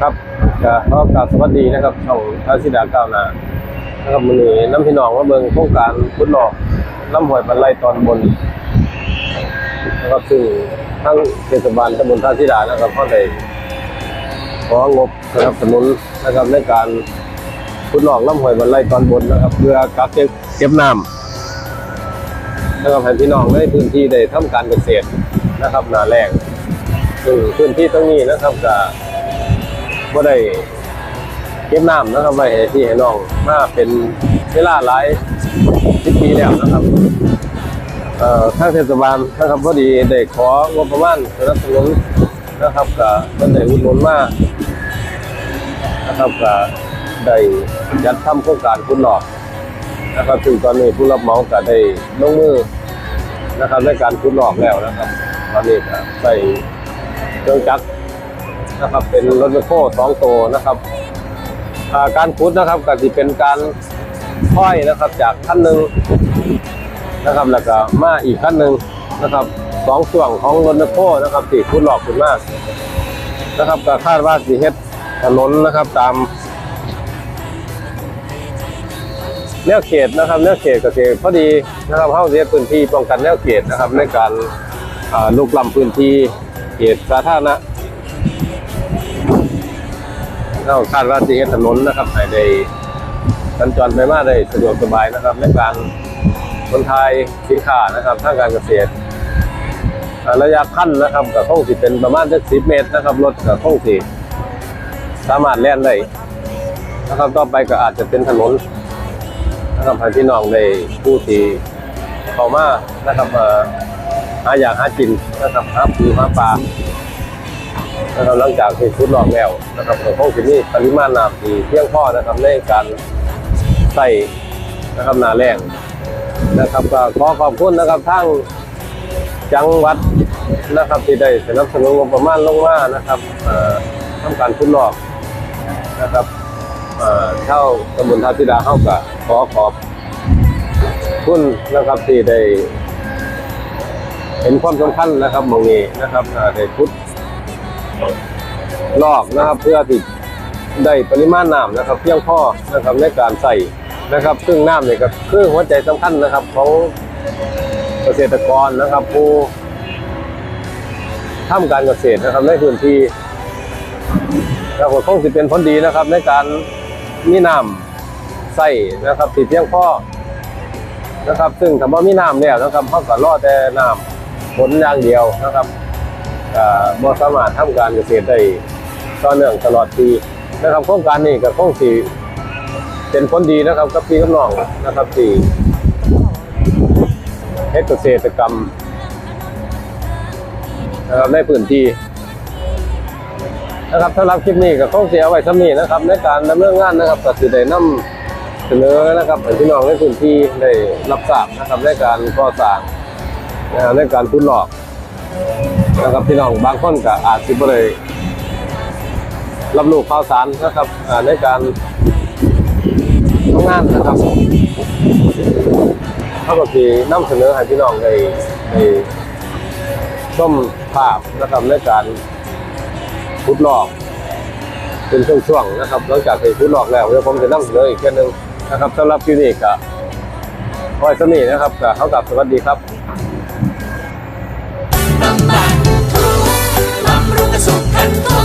ครับก็ขอกราบสวัสดีนะครับช่องทาสิดาก้าวหน้านะครับมือนี้น้ำพี่น้องมาเบิ่งโครงการพุดหลอกน้ำห้วยบรรลัยตอนบนนะครับซึ่งทั้งเทศบาลตำบลท่าสิดานะครับก็ได้ของบสนับสนุนนะครับในการพุดหลอกน้ำห้วยบรรลัยตอนบนนะครับ เพื่อกักเก็บเก็บน้ำนะครับให้พี่น้องในพื้นที่ได้ทำการเกษตรนะครับนาแรงซึ่งพื้นที่ตรงนี้นะครับก็ ก็ได้เก็บน้ำนะครับไว้ให้ที่ให้น้องมาเป็นเวลาหลายสิบปีแล้วนะครับเอ่อทางเทศบาลนะครับพอดีได้ของบประมาณสนับสนุนนะครับก็เพิ่นได้อุดหนุนมานะครับก็ได้จัดทำโครงการคุณหลอกนะครับซึ่งตอนนี้ผู้รับเหมาก็ได้ลงมือนะครับในการคุณหลอกแล้วนะครับ ตอนนี้ก็ใส่เครื่องจักร นะครับ เป็นรถแมคโครสองตัวนะครับการขุดนะครับก็จะเป็นการค่อยนะครับจากขั้นหนึ่งนะครับแล้วก็มาอีกขั้นหนึ่งนะครับสองส่วนของรถแมคโครนะครับที่ขุดหลอกขึ้นมากนะครับก็คาดว่าสิเฮ็ดถนนนะครับตามแนวเขตนะครับแนวเขตก็คือพอดีนะครับเข้าเสียพื้นที่ป้องกันแนวเขตนะครับในการลุกล้ำพื้นที่เขตสาธารณะ เราคาดว่าจะเห็นถนนนะครับให้ได้สัญจรไปมาได้สะดวกสบายนะครับ ในการคนไทยสินค้านะครับทางการเกษตรระยะขั้นนะครับก็คงสิเป็นประมาณสักสิบเมตรนะครับรถก็คงสิสามารถแล่นได้นะครับต่อไปก็อาจจะเป็นถนนนะครับให้พี่น้องได้ผู้ที่เข้ามานะครับมาหาอยากหากินนะครับหาปูหาปลา นะครับหลังจากที่ชุดลอกแล้วนะครับก็คงจะมีปริมาณน้ำที่เพียงพอนะครับในการใส่นะครับนาแรงนะครับก็ขอขอบคุณนะครับทั้งจังหวัดนะครับที่ได้สนับสนุนงบประมาณลงมานะครับเอ่อทำการชุดลอกนะครับเอ่อเท่าตำบลท่าธิดาเข้ากับขอขอบคุณนะครับที่ได้เห็นความสำคัญนะครับมองนี้นะครับเอ่อได้พุทธ ลอกนะครับเพื่อที่ได้ปริมาณน้ำนะครับเพียงพอนะครับในการใส่นะครับ ซึ่งน้ำเนี่ยก็คือหัวใจสำคัญนะครับของเกษตรกรนะครับ ผู้ทำการเกษตรนะครับในพื้นที่แล้วก็คงสิเป็นผลดีนะครับ ในการมีน้ำใส่นะครับที่เพียงพอนะครับ ซึ่งถ้าว่ามีน้ำแล้วนะครับเขาก็รอแต่น้ำผลอย่างเดียวนะครับ บ่สามารถทำการเกษตรได้ต่อเนื่องตลอดปีนะครับโครงการนี้ก็ครงสิเป็นผลดีนะครับกับพี่กับน้องนะครับที่เฮ็ดเกษตรกรรมนะครับในพื้นที่นะครับสำหรับคลิปนี้ก็คงเสียไว้สำนี้นะครับ ในการดำเนินงานนะครับก็สิได้นำเสนอนะครับให้พี่น้องในพื้นที่ได้รับทราบนะครับในการก่อสร้างนะครับในการพุดหลอก นะครับพี่น้องบางคนก็อาจสิบ่ได้รับรู้ข่าวสารนะครับในการทำงานนะครับเขาก็คือนำเสนอให้พี่น้องได้ได้ชมภาพนะครับในการพุดลอก เป็นช่วงๆนะครับ หลังจากที่พุดลอกแล้วเดี๋ยวผมจะนำเสนออีกแค่หนึงนะครับสำหรับคลินิกก็คอยสนีนะครับก็เขากับสวัสดีครับ corazón cantó.